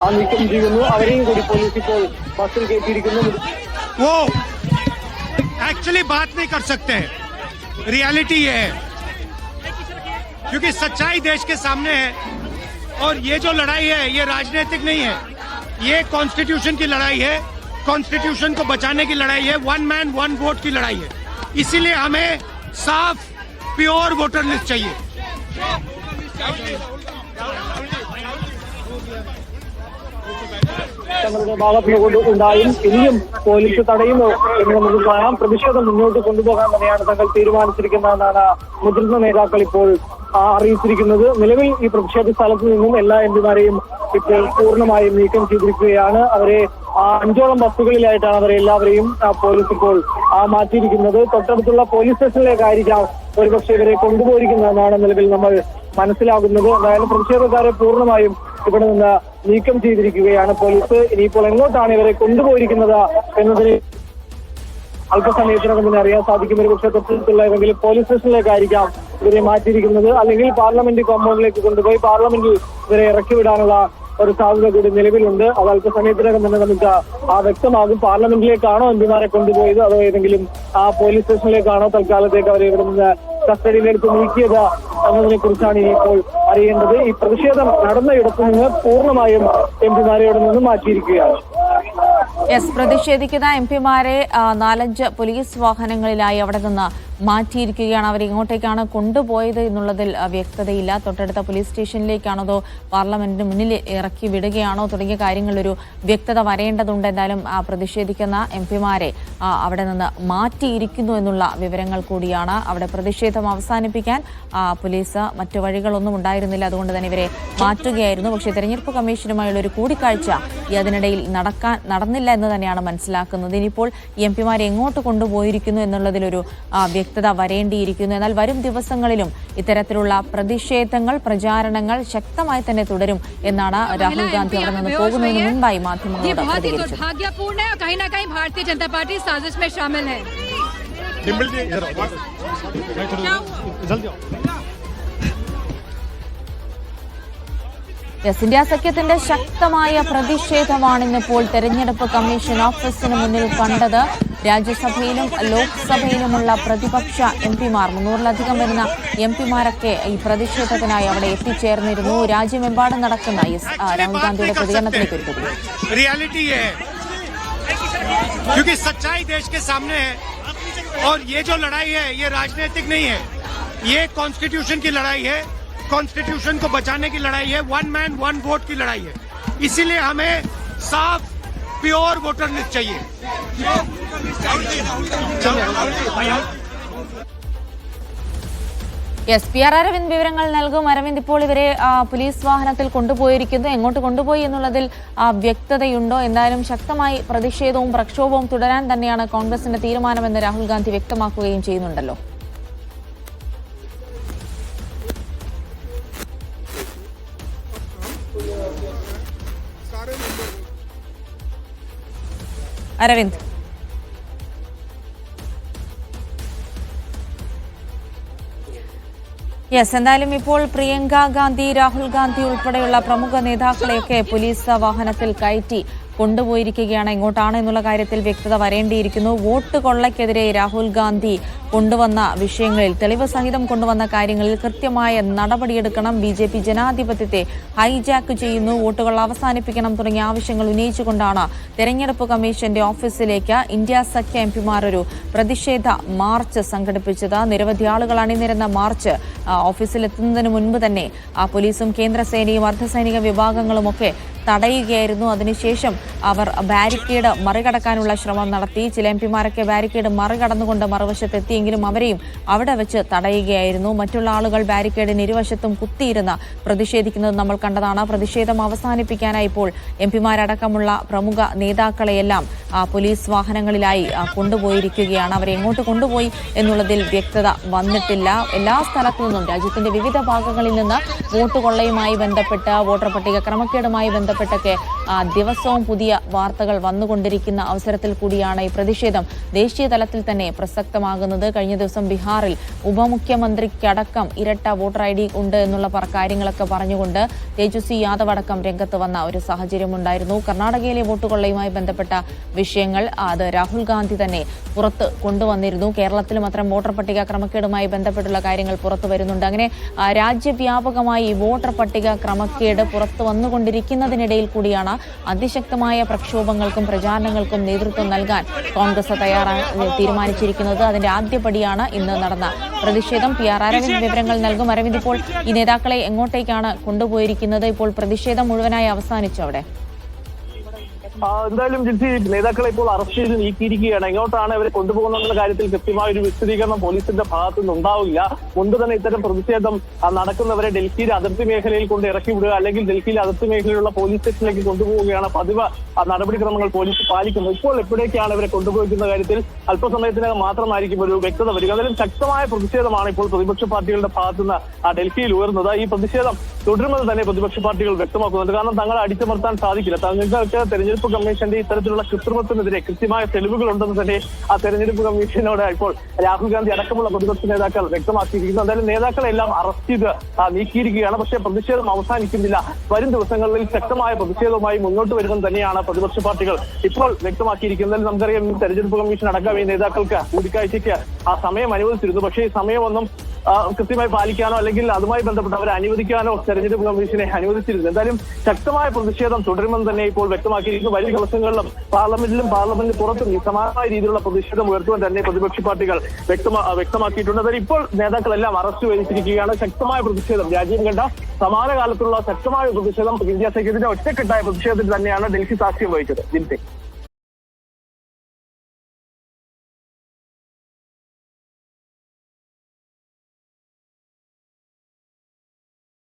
ആ നീക്കം ചെയ്യുന്നു അവരെയും കൂടി പോലീസ് ഇപ്പോൾ ബസ്സിൽ കയറ്റിയിരിക്കുന്നു वो एक्चुअली बात नहीं कर सकते रियलिटी ये है क्योंकि सच्चाई देश के सामने है और ये जो लड़ाई है ये राजनीतिक नहीं है ये कॉन्स्टिट्यूशन की लड़ाई है कॉन्स्टिट्यूशन को बचाने की लड़ाई है वन मैन वन वोट की लड़ाई है इसीलिए हमें साफ प्योर वोटर लिस्ट चाहिए തങ്ങളുടെ ഭാഗത്ത് കൊണ്ട് ഉണ്ടായും ഇനിയും പോലീസ് തടയുമോ എന്ന് നമുക്ക് കാണാം. പ്രതിഷേധം മുന്നോട്ട് കൊണ്ടുപോകാൻ തന്നെയാണ് തങ്ങൾ തീരുമാനിച്ചിരിക്കുന്നതെന്നാണ് മുതിർന്ന നേതാക്കൾ ഇപ്പോൾ അറിയിച്ചിരിക്കുന്നത്. നിലവിൽ ഈ പ്രതിഷേധ സ്ഥലത്ത് നിന്നും എല്ലാ എംപിമാരെയും ഇപ്പോൾ പൂർണമായും നീക്കം ചെയ്തിരിക്കുകയാണ്. അവരെ അഞ്ചോളം ബസ്സുകളിലായിട്ടാണ് അവരെ എല്ലാവരെയും പോലീസ് ഇപ്പോൾ മാറ്റിയിരിക്കുന്നത്. തൊട്ടടുത്തുള്ള പോലീസ് സ്റ്റേഷനിലേക്കായിരിക്കാം ഒരുപക്ഷെ ഇവരെ കൊണ്ടുപോയിരിക്കുന്നതെന്നാണ് നിലവിൽ നമ്മൾ മനസ്സിലാകുന്നത്. എന്തായാലും പ്രതിഷേധക്കാരെ പൂർണമായും ഇവിടെ നിന്ന് നീക്കം ചെയ്തിരിക്കുകയാണ് പോലീസ്. ഇനിയിപ്പോൾ എങ്ങോട്ടാണ് ഇവരെ കൊണ്ടുപോയിരിക്കുന്നത് എന്നതിന് അല്പസമയത്തിനകം തന്നെ അറിയാൻ സാധിക്കും. ഒരു പക്ഷേ തൊട്ടടുത്തുള്ള ഏതെങ്കിലും പോലീസ് സ്റ്റേഷനിലേക്കായിരിക്കാം ഇവരെ മാറ്റിയിരിക്കുന്നത്. അല്ലെങ്കിൽ പാർലമെന്റ് കോമ്പൗണ്ടിലേക്ക് കൊണ്ടുപോയി പാർലമെന്റിൽ ഇവരെ ഇറക്കി വിടാനുള്ള ഒരു സാധ്യത കൂടി നിലവിലുണ്ട്. അത് അല്പസമയത്തിനകം തന്നെ നമുക്ക് ആ വ്യക്തമാകും. പാർലമെന്റിലേക്കാണോ എംപിമാരെ കൊണ്ടുപോയത്? അതോ ഏതെങ്കിലും ആ പോലീസ് സ്റ്റേഷനിലേക്കാണോ തൽക്കാലത്തേക്ക് അവരെ ഇവിടെ നിന്ന് കസ്റ്റഡിയിലെടുത്ത് നീക്കിയത് എന്നതിനെ കുറിച്ചാണ് ഇനിയിപ്പോൾ അറിയേണ്ടത്. ഈ പ്രതിഷേധം നടന്ന ഇടത്തു നിന്ന് പൂർണമായും എംപിമാരെ ഇവിടെ നിന്ന് മാറ്റിയിരിക്കുകയാണ്. എസ് പ്രതിഷേധിക്കുന്ന എം പിമാരെ നാലഞ്ച് പോലീസ് വാഹനങ്ങളിലായി അവിടെ നിന്ന് മാറ്റിയിരിക്കുകയാണ്. അവർ ഇങ്ങോട്ടേക്കാണ് കൊണ്ടുപോയത് എന്നുള്ളതിൽ വ്യക്തതയില്ല. തൊട്ടടുത്ത പോലീസ് സ്റ്റേഷനിലേക്കാണോ അതോ പാർലമെന്റിന് മുന്നിൽ ഇറക്കി വിടുകയാണോ തുടങ്ങിയ കാര്യങ്ങളിലൊരു വ്യക്തത വരേണ്ടതുണ്ട്. എന്തായാലും പ്രതിഷേധിക്കുന്ന എം പിമാരെ അവിടെ നിന്ന് മാറ്റിയിരിക്കുന്നു എന്നുള്ള വിവരങ്ങൾ കൂടിയാണ് അവിടെ പ്രതിഷേധം അവസാനിപ്പിക്കാൻ പോലീസ് മറ്റു വഴികളൊന്നും ഉണ്ടായിരുന്നില്ല. അതുകൊണ്ട് തന്നെ ഇവരെ മാറ്റുകയായിരുന്നു. പക്ഷേ തെരഞ്ഞെടുപ്പ് കമ്മീഷനുമായുള്ള ഒരു കൂടിക്കാഴ്ച അതിനിടയിൽ നടക്കാൻ നടന്നില്ല എന്ന് തന്നെയാണ് മനസ്സിലാക്കുന്നത്. ഇനിയിപ്പോൾ എം പിമാരെ എങ്ങോട്ട് കൊണ്ടുപോയിരിക്കുന്നു എന്നുള്ളതിലൊരു വ്യക്തത വരേണ്ടിയിരിക്കുന്നു. എന്നാൽ വരും ദിവസങ്ങളിലും ഇത്തരത്തിലുള്ള പ്രതിഷേധങ്ങൾ പ്രചാരണങ്ങൾ ശക്തമായി തന്നെ തുടരും എന്നാണ് രാഹുൽ ഗാന്ധി അവിടെ നിന്ന് പോകുന്നതിന് മുൻപായി മാധ്യമങ്ങളോട് പ്രതികരിച്ചത് യെസ് ഇന്ത്യ സഖ്യത്തിന്റെ ശക്തമായ പ്രതിഷേധമാണ് ഇന്നിപ്പോൾ തെരഞ്ഞെടുപ്പ് കമ്മീഷൻ ഓഫീസിന് മുന്നിൽ കണ്ടത് രാജ്യസഭയിലും ലോക്സഭയിലുമുള്ള പ്രതിപക്ഷ എം പിമാർ മുന്നൂറിലധികം വരുന്ന എം പിമാരൊക്കെ ഈ പ്രതിഷേധത്തിനായി അവിടെ എത്തിച്ചേർന്നിരുന്നു രാജ്യമെമ്പാടും നടക്കുന്ന യെസ് ആ, രാഹുൽ ഗാന്ധിയുടെ പ്രതികരണത്തിലേക്ക് ഒരു കുറിപ്പ്. रियलिटी ये है क्योंकि सच्चाई देश के सामने है और ये जो लड़ाई है ये राजनीतिक नहीं है ये कॉन्स्टिट्यूशन की लड़ाई है कॉन्स्टिट्यूशन को बचाने की लड़ाई है वन मैन वन वोट की लड़ाई है इसीलिए हमें साफ प्योर वोटर लिस्ट चाहिए യെസ് പി ആർ അരവിന്ദ് വിവരങ്ങൾ നൽകും അരവിന്ദ് ഇപ്പോൾ ഇവരെ ആ, പോലീസ് വാഹനത്തിൽ കൊണ്ടുപോയിരിക്കുന്നു എങ്ങോട്ട് കൊണ്ടുപോയി എന്നുള്ളതിൽ ആ, വ്യക്തതയുണ്ടോ എന്തായാലും ശക്തമായി പ്രതിഷേധവും പ്രക്ഷോഭവും തുടരാൻ തന്നെയാണ് കോൺഗ്രസിന്റെ തീരുമാനമെന്ന് രാഹുൽ ഗാന്ധി വ്യക്തമാക്കുകയും ചെയ്യുന്നുണ്ടല്ലോ അരവിന്ദ്. യെസ് എന്തായാലും ഇപ്പോൾ പ്രിയങ്ക ഗാന്ധി രാഹുൽ ഗാന്ധി ഉൾപ്പെടെയുള്ള പ്രമുഖ നേതാക്കളെയൊക്കെ പോലീസ് വാഹനത്തിൽ കയറ്റി. കൊണ്ടുപോയിരിക്കുകയാണ്. എങ്ങോട്ടാണ് എന്നുള്ള കാര്യത്തിൽ വ്യക്തത വരേണ്ടിയിരിക്കുന്നു. വോട്ട് കൊള്ളയ്ക്കെതിരെ രാഹുൽ ഗാന്ധി കൊണ്ടുവന്ന വിഷയങ്ങളിൽ തെളിവ് സഹിതം കൊണ്ടുവന്ന കാര്യങ്ങളിൽ കൃത്യമായ നടപടിയെടുക്കണം. ബി ജെ പി ജനാധിപത്യത്തെ ഹൈജാക്ക് ചെയ്യുന്നു. വോട്ടുകൾ അവസാനിപ്പിക്കണം തുടങ്ങിയ ആവശ്യങ്ങൾ ഉന്നയിച്ചുകൊണ്ടാണ് തെരഞ്ഞെടുപ്പ് കമ്മീഷന്റെ ഓഫീസിലേക്ക് ഇന്ത്യ സഖ്യ എം ഒരു പ്രതിഷേധ മാർച്ച് സംഘടിപ്പിച്ചത്. നിരവധി ആളുകൾ അണിനിരന്ന മാർച്ച് ഓഫീസിലെത്തുന്നതിന് മുൻപ് തന്നെ പോലീസും കേന്ദ്രസേനയും അർദ്ധസൈനിക വിഭാഗങ്ങളുമൊക്കെ തടയുകയായിരുന്നു. അതിനുശേഷം അവർ ബാരിക്കേഡ് മറികടക്കാനുള്ള ശ്രമം നടത്തി. ചില എം പിമാരൊക്കെ ബാരിക്കേഡ് മറികടന്നുകൊണ്ട് മറുവശത്തെത്തിയെങ്കിലും അവരെയും അവിടെ വെച്ച് തടയുകയായിരുന്നു. മറ്റുള്ള ആളുകൾ ബാരിക്കേഡിന് ഇരുവശത്തും കുത്തിയിരുന്ന പ്രതിഷേധിക്കുന്നത് നമ്മൾ കണ്ടതാണ്. പ്രതിഷേധം അവസാനിപ്പിക്കാനായി ഇപ്പോൾ എം പിമാരടക്കമുള്ള പ്രമുഖ നേതാക്കളെയെല്ലാം പോലീസ് വാഹനങ്ങളിലായി കൊണ്ടുപോയിരിക്കുകയാണ്. അവരെ എങ്ങോട്ട് കൊണ്ടുപോയി എന്നുള്ളതിൽ വ്യക്തത വന്നിട്ടില്ല. എല്ലാ സ്ഥലത്തു നിന്നും രാജ്യത്തിന്റെ വിവിധ ഭാഗങ്ങളിൽ നിന്ന് വോട്ട് കൊള്ളയുമായി ബന്ധപ്പെട്ട് വോട്ടർ പട്ടിക ക്രമക്കേടുമായി ബന്ധപ്പെട്ടൊക്കെ ദിവസവും പുതിയ വാർത്തകൾ വന്നുകൊണ്ടിരിക്കുന്ന അവസരത്തിൽ കൂടിയാണ് ഈ പ്രതിഷേധം. ദേശീയ തലത്തിൽ തന്നെ പ്രസക്തമാകുന്നത്. കഴിഞ്ഞ ദിവസം ബീഹാറിൽ ഉപമുഖ്യമന്ത്രിക്കടക്കം ഇരട്ട വോട്ടർ ഐ ഡി ഉണ്ട് എന്നുള്ള കാര്യങ്ങളൊക്കെ പറഞ്ഞുകൊണ്ട് തേജസ്വി യാദവ് അടക്കം രംഗത്ത് വന്ന ഒരു സാഹചര്യമുണ്ടായിരുന്നു. കർണാടകയിലെ വോട്ടുകൊള്ളയുമായി ബന്ധപ്പെട്ട വിഷയങ്ങൾ അത് രാഹുൽ ഗാന്ധി തന്നെ പുറത്ത് കൊണ്ടുവന്നിരുന്നു. കേരളത്തിലും മാത്രം വോട്ടർ പട്ടിക ക്രമക്കേടുമായി ബന്ധപ്പെട്ടുള്ള കാര്യങ്ങൾ പുറത്തു വരുന്നുണ്ട്. അങ്ങനെ രാജ്യവ്യാപകമായി വോട്ടർ പട്ടിക ക്രമക്കേട് പുറത്തു വന്നുകൊണ്ടിരിക്കുന്നതിനിടയിൽ കൂടിയാണ് അതിശക്തമായ പ്രക്ഷോഭങ്ങൾക്കും പ്രചാരണങ്ങൾക്കും നേതൃത്വം നൽകാൻ കോൺഗ്രസ് തയ്യാറാ തീരുമാനിച്ചിരിക്കുന്നത്. അതിന്റെ ആദ്യപടിയാണ് ഇന്ന് നടന്ന പ്രതിഷേധം. പി ആർ അരവിന്ദ് വിവരങ്ങൾ നൽകും. അരവിന്ദ് ഇപ്പോൾ ഈ നേതാക്കളെ എങ്ങോട്ടേക്കാണ് കൊണ്ടുപോയിരിക്കുന്നത്? ഇപ്പോൾ പ്രതിഷേധം മുഴുവനായി അവസാനിച്ചു അവിടെ? എന്തായാലും ജിൻസി നേതാക്കളെ ഇപ്പോൾ അറസ്റ്റ് ചെയ്ത് നീക്കിയിരിക്കുകയാണ്. എങ്ങോട്ടാണ് ഇവരെ കൊണ്ടുപോകുന്നതെന്ന കാര്യത്തിൽ കൃത്യമായ ഒരു വിശദീകരണം പോലീസിന്റെ ഭാഗത്തു നിന്ന് ഉണ്ടാവില്ല മുൻപ് തന്നെ ഇത്തരം പ്രതിഷേധം നടക്കുന്നവരെ ഡൽഹിയിലെ അതിർത്തി മേഖലയിൽ കൊണ്ട് ഇറക്കി വിടുക അല്ലെങ്കിൽ ഡൽഹിയിലെ അതിർത്തി മേഖലയിലുള്ള പോലീസ് സ്റ്റേഷനിലേക്ക് കൊണ്ടുപോവുകയാണ്. പതിവ് നടപടിക്രമങ്ങൾ പോലീസ് പാലിക്കുന്നത് ഇപ്പോൾ എപ്പോഴേക്കാണ് ഇവരെ കൊണ്ടുപോകുന്ന കാര്യത്തിൽ? അല്പസമയത്തിനകം മാത്രമായിരിക്കും ഒരു വ്യക്തത വരിക. എന്തായാലും ശക്തമായ പ്രതിഷേധമാണ് ഇപ്പോൾ പ്രതിപക്ഷ പാർട്ടികളുടെ ഭാഗത്തുനിന്ന് ഡൽഹിയിൽ ഉയർന്നത്. ഈ പ്രതിഷേധം തുടരുമെന്ന് തന്നെ പ്രതിപക്ഷ പാർട്ടികൾ വ്യക്തമാക്കുന്നുണ്ട്. കാരണം തങ്ങളെ അടിച്ചമർത്താൻ സാധിക്കില്ല. തങ്ങൾക്ക് തെരഞ്ഞെടുപ്പ് കമ്മീഷന്റെ ഇത്തരത്തിലുള്ള കൃത്രിമത്തിനെതിരെ കൃത്യമായ തെളിവുകൾ ഉണ്ടെന്ന് തന്നെ ആ തെരഞ്ഞെടുപ്പ് കമ്മീഷനോട് ഇപ്പോൾ രാഹുൽ ഗാന്ധി അടക്കമുള്ള പ്രതിപക്ഷ നേതാക്കൾ വ്യക്തമാക്കിയിരിക്കുന്നു. എന്തായാലും നേതാക്കളെല്ലാം അറസ്റ്റ് ചെയ്ത് നീക്കിയിരിക്കുകയാണ്. പക്ഷേ പ്രതിഷേധം അവസാനിക്കുന്നില്ല. വരും ദിവസങ്ങളിൽ ശക്തമായ പ്രതിഷേധവുമായി മുന്നോട്ട് വരുമെന്ന് തന്നെയാണ് പ്രതിപക്ഷ പാർട്ടികൾ ഇപ്പോൾ വ്യക്തമാക്കിയിരിക്കുന്നത്. നമുക്കറിയാം തെരഞ്ഞെടുപ്പ് കമ്മീഷൻ അടക്കം ഈ നേതാക്കൾക്ക് കൂടിക്കാഴ്ചയ്ക്ക് ആ സമയം അനുവദിച്ചിരുന്നു. പക്ഷേ ഈ സമയമൊന്നും കൃത്യമായി പാലിക്കാനോ അല്ലെങ്കിൽ അതുമായി ബന്ധപ്പെട്ട് അവരെ അനുവദിക്കാനോ തെരഞ്ഞെടുപ്പ് കമ്മീഷനെ അനുവദിച്ചിരുന്നു. എന്തായാലും ശക്തമായ പ്രതിഷേധം തുടരുമെന്ന് തന്നെ ഇപ്പോൾ വ്യക്തമാക്കിയിരിക്കുന്നു. വലിയ ദിവസങ്ങളിലും പാർലമെന്റിലും പാർലമെന്റിന് പുറത്തും ഈ സമാനമായ രീതിയിലുള്ള പ്രതിഷേധം ഉയർത്തുവാൻ തന്നെ പ്രതിപക്ഷ പാർട്ടികൾ വ്യക്തമാ വ്യക്തമാക്കിയിട്ടുണ്ട്. അതായത് ഇപ്പോൾ നേതാക്കളെല്ലാം അറസ്റ്റ് വരിച്ചിരിക്കുകയാണ് ശക്തമായ പ്രതിഷേധം. രാജ്യം കണ്ട സമാന കാലത്തുള്ള ശക്തമായ പ്രതിഷേധം ഇന്ത്യ സഖ്യത്തിന്റെ ഒറ്റക്കെട്ടായ പ്രതിഷേധത്തിൽ തന്നെയാണ് ഡൽഹി സാക്ഷ്യം വഹിച്ചത്. ജിൻസെ